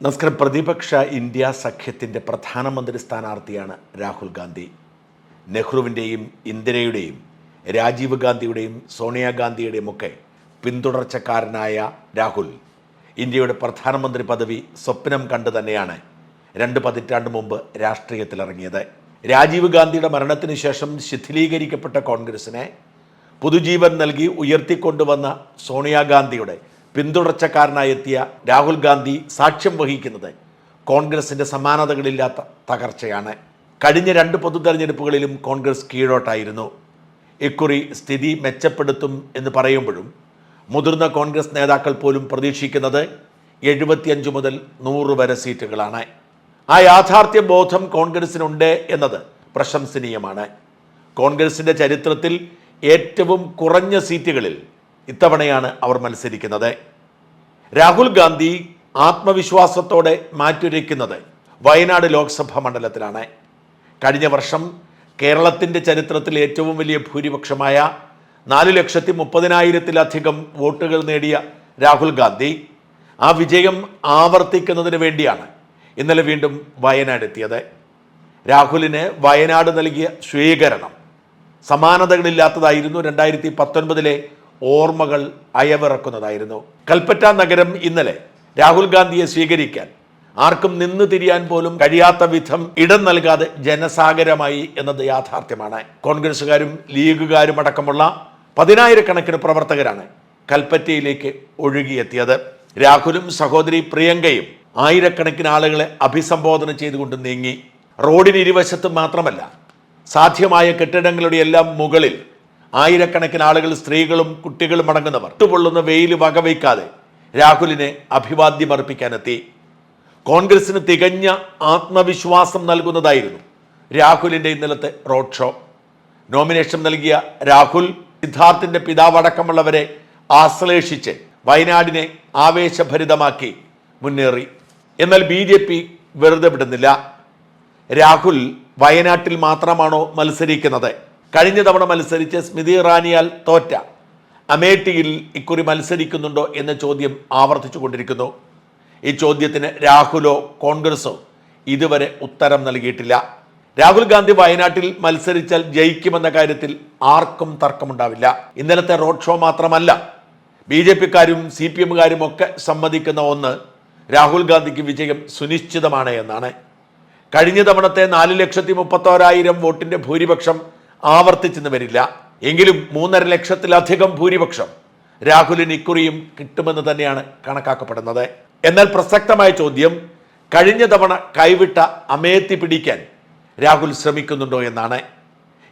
നമസ്കാരം പ്രതിപക്ഷ ഇന്ത്യ സഖ്യത്തിന്റെ പ്രധാനമന്ത്രി സ്ഥാനാർത്ഥിയാണ് രാഹുൽ ഗാന്ധി. നെഹ്റുവിന്റെയും ഇന്ദിരയുടെയും രാജീവ് ഗാന്ധിയുടെയും സോണിയാഗാന്ധിയുടെയും ഒക്കെ പിന്തുടർച്ചക്കാരനായ രാഹുൽ. ഇന്ത്യയുടെ പ്രധാനമന്ത്രി പദവി സ്വപ്നം കണ്ടു തന്നെയാണ് രണ്ട് പതിറ്റാണ്ട് മുമ്പ് രാഷ്ട്രീയത്തിലിറങ്ങിയത്. രാജീവ് ഗാന്ധിയുടെ മരണത്തിന് ശേഷം ശിഥിലീകരിക്കപ്പെട്ട കോൺഗ്രസിനെ പുതുജീവൻ നൽകി ഉയർത്തിക്കൊണ്ടുവന്ന സോണിയാഗാന്ധിയുടെ പിന്തുടർച്ചക്കാരനായി എത്തിയ രാഹുൽ ഗാന്ധി സാക്ഷ്യം വഹിക്കുന്നത് കോൺഗ്രസിന്റെ സമാനതകളില്ലാത്ത തകർച്ചയാണ്. കഴിഞ്ഞ രണ്ട് പൊതു തെരഞ്ഞെടുപ്പുകളിലും കോൺഗ്രസ് കീഴോട്ടായിരുന്നു. ഇക്കുറി സ്ഥിതി മെച്ചപ്പെടുത്തും എന്ന് പറയുമ്പോഴും മുതിർന്ന കോൺഗ്രസ് നേതാക്കൾ പോലും പ്രതീക്ഷിക്കുന്നത് എഴുപത്തിയഞ്ച് മുതൽ നൂറ് വരെ സീറ്റുകളാണ്. ആ യാഥാർത്ഥ്യ ബോധം കോൺഗ്രസിനുണ്ട് എന്നത് പ്രശംസനീയമാണ്. കോൺഗ്രസിന്റെ ചരിത്രത്തിൽ ഏറ്റവും കുറഞ്ഞ സീറ്റുകളിൽ ഇത്തവണയാണ് അവർ മത്സരിക്കുന്നത്. രാഹുൽ ഗാന്ധി ആത്മവിശ്വാസത്തോടെ മാറ്റുരയ്ക്കുന്നത് വയനാട് ലോക്സഭാ മണ്ഡലത്തിലാണ്. കഴിഞ്ഞ വർഷം കേരളത്തിന്റെ ചരിത്രത്തിൽ ഏറ്റവും വലിയ ഭൂരിപക്ഷമായ നാല് ലക്ഷത്തി മുപ്പതിനായിരത്തിലധികം വോട്ടുകൾ നേടിയ രാഹുൽ ഗാന്ധി ആ വിജയം ആവർത്തിക്കുന്നതിന് വേണ്ടിയാണ് ഇന്നലെ വീണ്ടും വയനാട് എത്തിയത്. രാഹുലിന് വയനാട് നൽകിയ സ്വീകരണം സമാനതകളില്ലാത്തതായിരുന്നു രണ്ടായിരത്തി പത്തൊൻപതിലെ ഓർമ്മകൾ അയവിറക്കുന്നതായിരുന്നു. കൽപ്പറ്റ നഗരം ഇന്നലെ രാഹുൽ ഗാന്ധിയെ സ്വീകരിക്കാൻ ആർക്കും നിന്നു തിരിയാൻ പോലും കഴിയാത്ത വിധം ഇടം നൽകാതെ ജനസാഗരമായി എന്നത് യാഥാർത്ഥ്യമാണ്. കോൺഗ്രസുകാരും ലീഗുകാരും അടക്കമുള്ള പതിനായിരക്കണക്കിന് പ്രവർത്തകരാണ് കൽപ്പറ്റയിലേക്ക് ഒഴുകിയെത്തിയത്. രാഹുലും സഹോദരി പ്രിയങ്കയും ആയിരക്കണക്കിന് ആളുകളെ അഭിസംബോധന ചെയ്തുകൊണ്ട് നീങ്ങി. റോഡിന് ഇരുവശത്തും മാത്രമല്ല സാധ്യമായ കെട്ടിടങ്ങളുടെ എല്ലാം മുകളിൽ ആയിരക്കണക്കിന് ആളുകൾ സ്ത്രീകളും കുട്ടികളും അടങ്ങുന്നവർ. ഇട്ടുപൊള്ളുന്ന വെയിൽ വകവയ്ക്കാതെ രാഹുലിനെ അഭിവാദ്യം അർപ്പിക്കാനെത്തി. കോൺഗ്രസിന് തികഞ്ഞ ആത്മവിശ്വാസം നൽകുന്നതായിരുന്നു രാഹുലിന്റെ ഇന്നലത്തെ റോഡ് ഷോ. നോമിനേഷൻ നൽകിയ രാഹുൽ സിദ്ധാർത്ഥിന്റെ പിതാവടക്കമുള്ളവരെ ആശ്ലേഷിച്ച് വയനാടിനെ ആവേശഭരിതമാക്കി മുന്നേറി. എന്നാൽ ബി ജെ പി വെറുതെ വിടുന്നില്ല. രാഹുൽ വയനാട്ടിൽ മാത്രമാണോ മത്സരിക്കുന്നത്? കഴിഞ്ഞ തവണ മത്സരിച്ച് സ്മിതി ഇറാനിയാൽ തോറ്റ. അമേഠിയിൽ ഇക്കുറി മത്സരിക്കുന്നുണ്ടോ എന്ന ചോദ്യം ആവർത്തിച്ചു കൊണ്ടിരിക്കുന്നു ഈ ചോദ്യത്തിന് രാഹുലോ കോൺഗ്രസോ ഇതുവരെ ഉത്തരം നൽകിയിട്ടില്ല. രാഹുൽ ഗാന്ധി വയനാട്ടിൽ മത്സരിച്ചാൽ ജയിക്കുമെന്ന കാര്യത്തിൽ ആർക്കും തർക്കമുണ്ടാവില്ല. ഇന്നലത്തെ റോഡ് ഷോ മാത്രമല്ല ബി ജെ പിക്കാരും സി പി എമ്മുകാരും ഒക്കെ സമ്മതിക്കുന്ന ഒന്ന് രാഹുൽ ഗാന്ധിക്ക് വിജയം സുനിശ്ചിതമാണ് എന്നാണ്. കഴിഞ്ഞ തവണത്തെ നാല് ലക്ഷത്തി മുപ്പത്തോരായിരം വോട്ടിന്റെ ഭൂരിപക്ഷം ആവർത്തിച്ചെന്ന് വരില്ല. എങ്കിലും മൂന്നര ലക്ഷത്തിലധികം ഭൂരിപക്ഷം രാഹുലിന് ഇക്കുറിയും കിട്ടുമെന്ന് തന്നെയാണ് കണക്കാക്കപ്പെടുന്നത്. എന്നാൽ പ്രസക്തമായ ചോദ്യം കഴിഞ്ഞ തവണ കൈവിട്ട അമേത്തി പിടിക്കാൻ രാഹുൽ ശ്രമിക്കുന്നുണ്ടോ എന്നാണ്.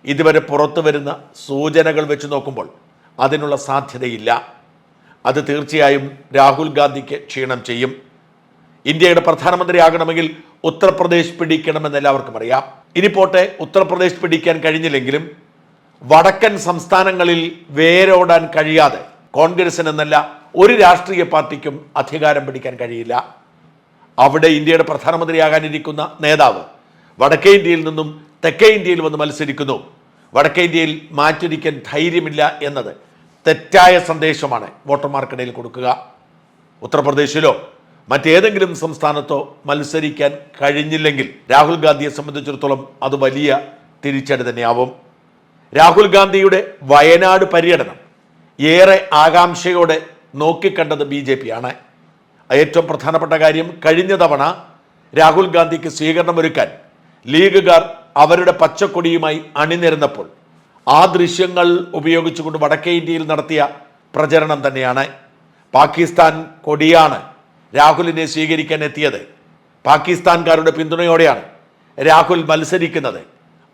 ഇതുവരെ പുറത്തു വരുന്ന സൂചനകൾ വെച്ച് നോക്കുമ്പോൾ അതിനുള്ള സാധ്യതയില്ല. അത് തീർച്ചയായും രാഹുൽ ഗാന്ധിക്ക് ക്ഷീണം ചെയ്യും. ഇന്ത്യയുടെ പ്രധാനമന്ത്രിയാകണമെങ്കിൽ ഉത്തർപ്രദേശ് പിടിക്കണമെന്ന് എല്ലാവർക്കും അറിയാം. ഇനി പോട്ടെ ഉത്തർപ്രദേശ് പിടിക്കാൻ കഴിഞ്ഞില്ലെങ്കിലും വടക്കൻ സംസ്ഥാനങ്ങളിൽ വേരോടാൻ കഴിയാതെ കോൺഗ്രസിന് എന്നല്ല ഒരു രാഷ്ട്രീയ പാർട്ടിക്കും അധികാരം പിടിക്കാൻ കഴിയില്ല. അവിടെ ഇന്ത്യയുടെ പ്രധാനമന്ത്രിയാകാനിരിക്കുന്ന നേതാവ് വടക്കേ ഇന്ത്യയിൽ നിന്നും തെക്കേ ഇന്ത്യയിൽ വന്ന് മത്സരിക്കുന്നു. വടക്കേ ഇന്ത്യയിൽ മാറ്റിരിക്കാൻ ധൈര്യമില്ല എന്നത് തെറ്റായ സന്ദേശമാണ് വോട്ടർമാർക്കിടയിൽ കൊടുക്കുക. ഉത്തർപ്രദേശിലോ മറ്റേതെങ്കിലും സംസ്ഥാനത്തോ മത്സരിക്കാൻ കഴിഞ്ഞില്ലെങ്കിൽ രാഹുൽ ഗാന്ധിയെ സംബന്ധിച്ചിടത്തോളം അത് വലിയ തിരിച്ചടി തന്നെയാവും. രാഹുൽ ഗാന്ധിയുടെ വയനാട് പര്യടനം ഏറെ ആകാംക്ഷയോടെ നോക്കിക്കണ്ടത് ബി ജെ പി ആണ് ഏറ്റവും പ്രധാനപ്പെട്ട കാര്യം കഴിഞ്ഞ തവണ രാഹുൽ ഗാന്ധിക്ക് സ്വീകരണമൊരുക്കാൻ ലീഗുകാർ അവരുടെ പച്ചക്കൊടിയുമായി അണിനിരന്നപ്പോൾ ആ ദൃശ്യങ്ങൾ ഉപയോഗിച്ചുകൊണ്ട് വടക്കേ ഇന്ത്യയിൽ നടത്തിയ പ്രചരണം തന്നെയാണ്. പാകിസ്ഥാൻ കൊടിയാണ് രാഹുലിനെ സ്വീകരിക്കാൻ എത്തിയത് പാകിസ്ഥാൻകാരുടെ പിന്തുണയോടെയാണ് രാഹുൽ മത്സരിക്കുന്നത്.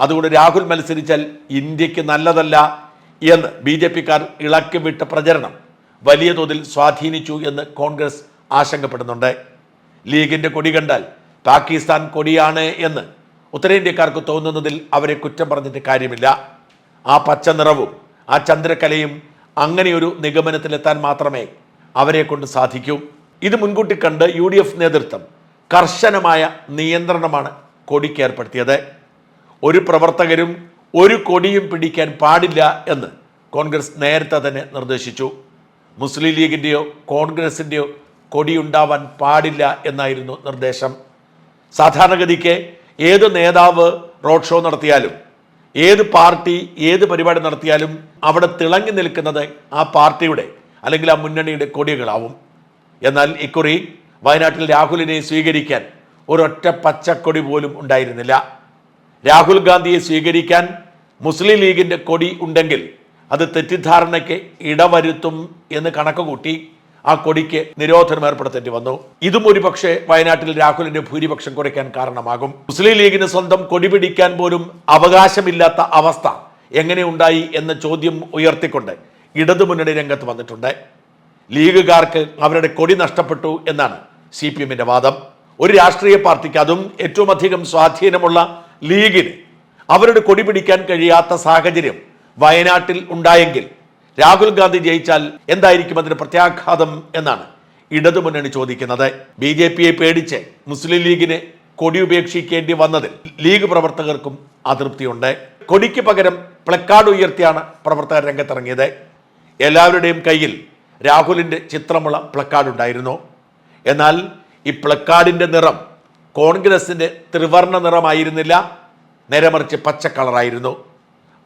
അതുകൊണ്ട് രാഹുൽ മത്സരിച്ചാൽ ഇന്ത്യയ്ക്ക് നല്ലതല്ല എന്ന് ബി ജെ പിക്കാർ ഇളക്കി വിട്ട പ്രചരണം വലിയ തോതിൽ സ്വാധീനിച്ചു എന്ന് കോൺഗ്രസ് ആശങ്കപ്പെടുന്നുണ്ട്. ലീഗിന്റെ കൊടി കണ്ടാൽ പാകിസ്ഥാൻ കൊടിയാണ് എന്ന് ഉത്തരേന്ത്യക്കാർക്ക് തോന്നുന്നതിൽ അവരെ കുറ്റം പറഞ്ഞിട്ട് കാര്യമില്ല. ആ പച്ച നിറവും ആ ചന്ദ്രകലയും അങ്ങനെയൊരു നിഗമനത്തിലെത്താൻ മാത്രമേ അവരെ കൊണ്ട് സാധിക്കൂ. ഇത് മുൻകൂട്ടി കണ്ട് യു ഡി എഫ് നേതൃത്വം കർശനമായ നിയന്ത്രണമാണ് കൊടിക്ക് ഏർപ്പെടുത്തിയത്. ഒരു പ്രവർത്തകരും ഒരു കൊടിയും പിടിക്കാൻ പാടില്ല എന്ന് കോൺഗ്രസ് നേരത്തെ തന്നെ നിർദ്ദേശിച്ചു. മുസ്ലിം ലീഗിന്റെയോ കോൺഗ്രസിന്റെയോ കൊടിയുണ്ടാവാൻ പാടില്ല എന്നായിരുന്നു നിർദ്ദേശം. സാധാരണഗതിക്ക് ഏത് നേതാവ് റോഡ് ഷോ നടത്തിയാലും ഏത് പാർട്ടി ഏത് പരിപാടി നടത്തിയാലും അവിടെ തിളങ്ങി നിൽക്കുന്നത് ആ പാർട്ടിയുടെ അല്ലെങ്കിൽ ആ മുന്നണിയുടെ കൊടികളാവും. എന്നാൽ ഇക്കുറി വയനാട്ടിൽ രാഹുലിനെ സ്വീകരിക്കാൻ ഒരൊറ്റ പച്ചക്കൊടി പോലും ഉണ്ടായിരുന്നില്ല. രാഹുൽ ഗാന്ധിയെ സ്വീകരിക്കാൻ മുസ്ലിം ലീഗിന്റെ കൊടി ഉണ്ടെങ്കിൽ അത് തെറ്റിദ്ധാരണയ്ക്ക് ഇടവരുത്തും എന്ന് കണക്കുകൂട്ടി ആ കൊടിക്ക് നിരോധനം ഏർപ്പെടുത്തേണ്ടി വന്നു. ഇതും ഒരുപക്ഷെ വയനാട്ടിൽ രാഹുലിന്റെ ഭൂരിപക്ഷം കുറയ്ക്കാൻ കാരണമാകും. മുസ്ലിം ലീഗിന് സ്വന്തം കൊടി പിടിക്കാൻ പോലും അവകാശമില്ലാത്ത അവസ്ഥ എങ്ങനെ ഉണ്ടായി എന്ന ചോദ്യം ഉയർത്തിക്കൊണ്ട് ഇടതുമുന്നണി രംഗത്ത് വന്നിട്ടുണ്ട്. ലീഗുകാർക്ക് അവരുടെ കൊടി നഷ്ടപ്പെട്ടു എന്നാണ് സി പി എമ്മിന്റെ വാദം. ഒരു രാഷ്ട്രീയ പാർട്ടിക്ക് അതും ഏറ്റവും അധികം സ്വാധീനമുള്ള ലീഗിന് അവരുടെ കൊടി പിടിക്കാൻ കഴിയാത്ത സാഹചര്യം വയനാട്ടിൽ ഉണ്ടായെങ്കിൽ രാഹുൽ ഗാന്ധി ജയിച്ചാൽ എന്തായിരിക്കും അതിന് പ്രത്യാഘാതം എന്നാണ് ഇടതുമുന്നണി ചോദിക്കുന്നത്. ബി ജെ പിയെ പേടിച്ച് മുസ്ലിം ലീഗിന് കൊടി ഉപേക്ഷിക്കേണ്ടി വന്നതിൽ ലീഗ് പ്രവർത്തകർക്കും അതൃപ്തിയുണ്ട്. കൊടിക്ക് പകരം പ്ലക്കാർഡ് ഉയർത്തിയാണ് പ്രവർത്തകർ രംഗത്തിറങ്ങിയത്. എല്ലാവരുടെയും കയ്യിൽ രാഹുലിന്റെ ചിത്രമുള്ള പ്ലക്കാർഡ് ഉണ്ടായിരുന്നു. എന്നാൽ ഈ പ്ലക്കാർഡിന്റെ നിറം കോൺഗ്രസിന്റെ ത്രിവർണ നിറമായിരുന്നില്ല. നേരെ മറിച്ച് പച്ച കളറായിരുന്നു.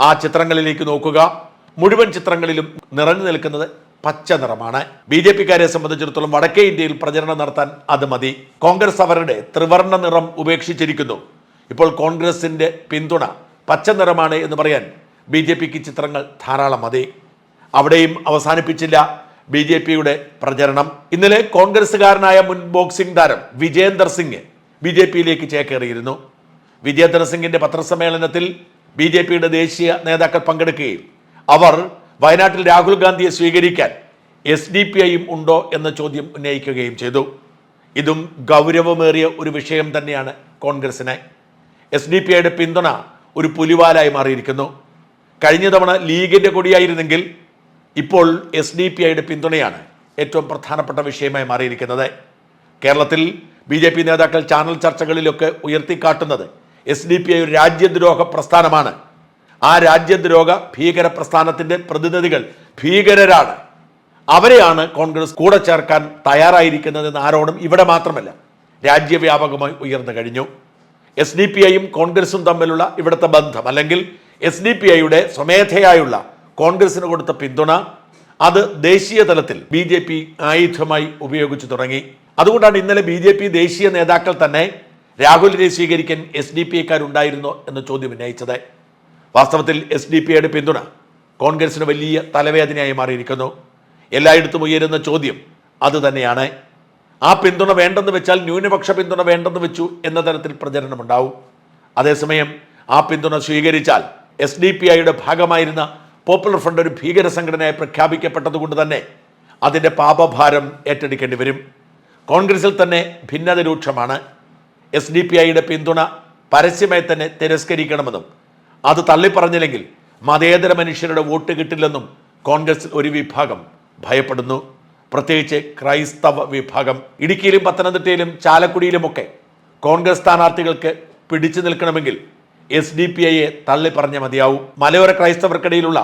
ആ ചിത്രങ്ങളിലേക്ക് നോക്കുക. മുഴുവൻ ചിത്രങ്ങളിലും നിറഞ്ഞു നിൽക്കുന്നത് പച്ച നിറമാണ്. ബി ജെ പിക്കാരെ സംബന്ധിച്ചിടത്തോളം വടക്കേ ഇന്ത്യയിൽ പ്രചരണം നടത്താൻ അത് മതി. കോൺഗ്രസ് അവരുടെ ത്രിവർണ നിറം ഉപേക്ഷിച്ചിരിക്കുന്നു. ഇപ്പോൾ കോൺഗ്രസിന്റെ പിന്തുണ പച്ച നിറമാണ് എന്ന് പറയാൻ ബി ജെ പിക്ക് ചിത്രങ്ങൾ ധാരാളം മതി. അവിടെയും അവസാനിപ്പിച്ചില്ല. ബി ജെ പിയുടെ പ്രചരണം. ഇന്നലെ കോൺഗ്രസ്സുകാരനായ മുൻ ബോക്സിംഗ് താരം വിജേന്ദർ സിംഗ് ബി ജെ പിയിലേക്ക് ചേക്കേറിയിരുന്നു. വിജേന്ദർ സിംഗിന്റെ പത്രസമ്മേളനത്തിൽ ബി ജെ പിയുടെ ദേശീയ നേതാക്കൾ പങ്കെടുക്കുകയും അവർ വയനാട്ടിൽ രാഹുൽ ഗാന്ധിയെ സ്വീകരിക്കാൻ എസ് ഡി പി ഐയും ഉണ്ടോ എന്ന ചോദ്യം ഉന്നയിക്കുകയും ചെയ്തു. ഇതും ഗൗരവമേറിയ ഒരു വിഷയം തന്നെയാണ് കോൺഗ്രസിന് എസ് ഡി പി ഐയുടെ പിന്തുണ ഒരു പുലിവാലായി മാറിയിരിക്കുന്നു. കഴിഞ്ഞ തവണ ലീഗിന്റെ കൊടിയായിരുന്നെങ്കിൽ ഇപ്പോൾ എസ് ഡി പി ഐയുടെ പിന്തുണയാണ് ഏറ്റവും പ്രധാനപ്പെട്ട വിഷയമായി മാറിയിരിക്കുന്നത്. കേരളത്തിൽ ബി ജെ പി നേതാക്കൾ ചാനൽ ചർച്ചകളിലൊക്കെ ഉയർത്തിക്കാട്ടുന്നത് എസ് ഡി പി ഐ ഒരു രാജ്യദ്രോഹ പ്രസ്ഥാനമാണ്. ആ രാജ്യദ്രോഹ ഭീകര പ്രസ്ഥാനത്തിന്റെ പ്രതിനിധികൾ ഭീകരരാണ്. അവരെയാണ് കോൺഗ്രസ് കൂടെ ചേർക്കാൻ തയ്യാറായിരിക്കുന്നതെന്ന് ആരോടും ഇവിടെ മാത്രമല്ല രാജ്യവ്യാപകമായി ഉയർന്നു കഴിഞ്ഞു. എസ് ഡി പി ഐയും കോൺഗ്രസും തമ്മിലുള്ള ഇവിടുത്തെ ബന്ധം അല്ലെങ്കിൽ എസ് ഡി പി ഐയുടെ സ്വമേധയായുള്ള കോൺഗ്രസിന് കൊടുത്ത പിന്തുണ അത് ദേശീയ തലത്തിൽ ബി ജെ പി ആയുധമായി ഉപയോഗിച്ചു തുടങ്ങി. അതുകൊണ്ടാണ് ഇന്നലെ ബി ജെ പി ദേശീയ നേതാക്കൾ തന്നെ രാഹുലിനെ സ്വീകരിക്കാൻ എസ് ഡി പി ഐക്കാരുണ്ടായിരുന്നോ എന്ന ചോദ്യം ഉന്നയിച്ചത്. വാസ്തവത്തിൽ എസ് ഡി പി ഐയുടെ പിന്തുണ കോൺഗ്രസിന് വലിയ തലവേദനയായി മാറിയിരിക്കുന്നു. എല്ലായിടത്തും ഉയരുന്ന ചോദ്യം അത് തന്നെയാണ്. ആ പിന്തുണ വേണ്ടെന്ന് വെച്ചാൽ ന്യൂനപക്ഷ പിന്തുണ വേണ്ടെന്ന് വെച്ചു എന്ന തരത്തിൽ പ്രചരണമുണ്ടാവും. അതേസമയം ആ പിന്തുണ സ്വീകരിച്ചാൽ എസ് ഡി പി ഐയുടെ ഭാഗമായിരുന്ന പോപ്പുലർ ഫ്രണ്ട് ഒരു ഭീകര സംഘടനയായി പ്രഖ്യാപിക്കപ്പെട്ടതുകൊണ്ട് തന്നെ അതിന്റെ പാപഭാരം ഏറ്റെടുക്കേണ്ടി വരും. കോൺഗ്രസിൽ തന്നെ ഭിന്നത രൂക്ഷമാണ് എസ് ഡി പി ഐയുടെ പിന്തുണ പരസ്യമായി തന്നെ തിരസ്കരിക്കണമെന്നും അത് തള്ളിപ്പറഞ്ഞില്ലെങ്കിൽ മതേതര മനുഷ്യരുടെ വോട്ട് കിട്ടില്ലെന്നും കോൺഗ്രസ് ഒരു വിഭാഗം ഭയപ്പെടുന്നു. പ്രത്യേകിച്ച് ക്രൈസ്തവ വിഭാഗം. ഇടുക്കിയിലും പത്തനംതിട്ടയിലും ചാലക്കുടിയിലുമൊക്കെ കോൺഗ്രസ് സ്ഥാനാർത്ഥികൾക്ക് പിടിച്ചു നിൽക്കണമെങ്കിൽ എസ് ഡി പി ഐയെ തള്ളിപ്പറഞ്ഞ മതിയാവും. മലയോര ക്രൈസ്തവർക്കിടയിലുള്ള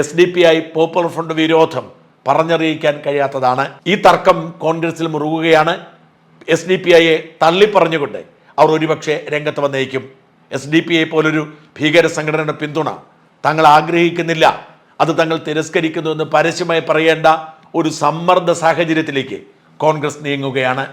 S D P I popular front വിരോധം പറഞ്ഞറിയിക്കാൻ കഴിയാത്തതാണ്. ഈ തർക്കം കോൺഗ്രസിൽ മുറുകുകയാണ്. എസ് ഡി പി ഐയെ തള്ളിപ്പറഞ്ഞുകൊണ്ട് അവർ ഒരുപക്ഷെ രംഗത്ത് വന്നേക്കും. എസ് ഡി പി ഐ പോലൊരു ഭീകര സംഘടനയുടെ പിന്തുണ തങ്ങൾ ആഗ്രഹിക്കുന്നില്ല. അത് തങ്ങൾ തിരസ്കരിക്കുന്നു എന്ന് പരസ്യമായി പറയേണ്ട ഒരു സമ്മർദ്ദ സാഹചര്യത്തിലേക്ക് കോൺഗ്രസ് നീങ്ങുകയാണ്.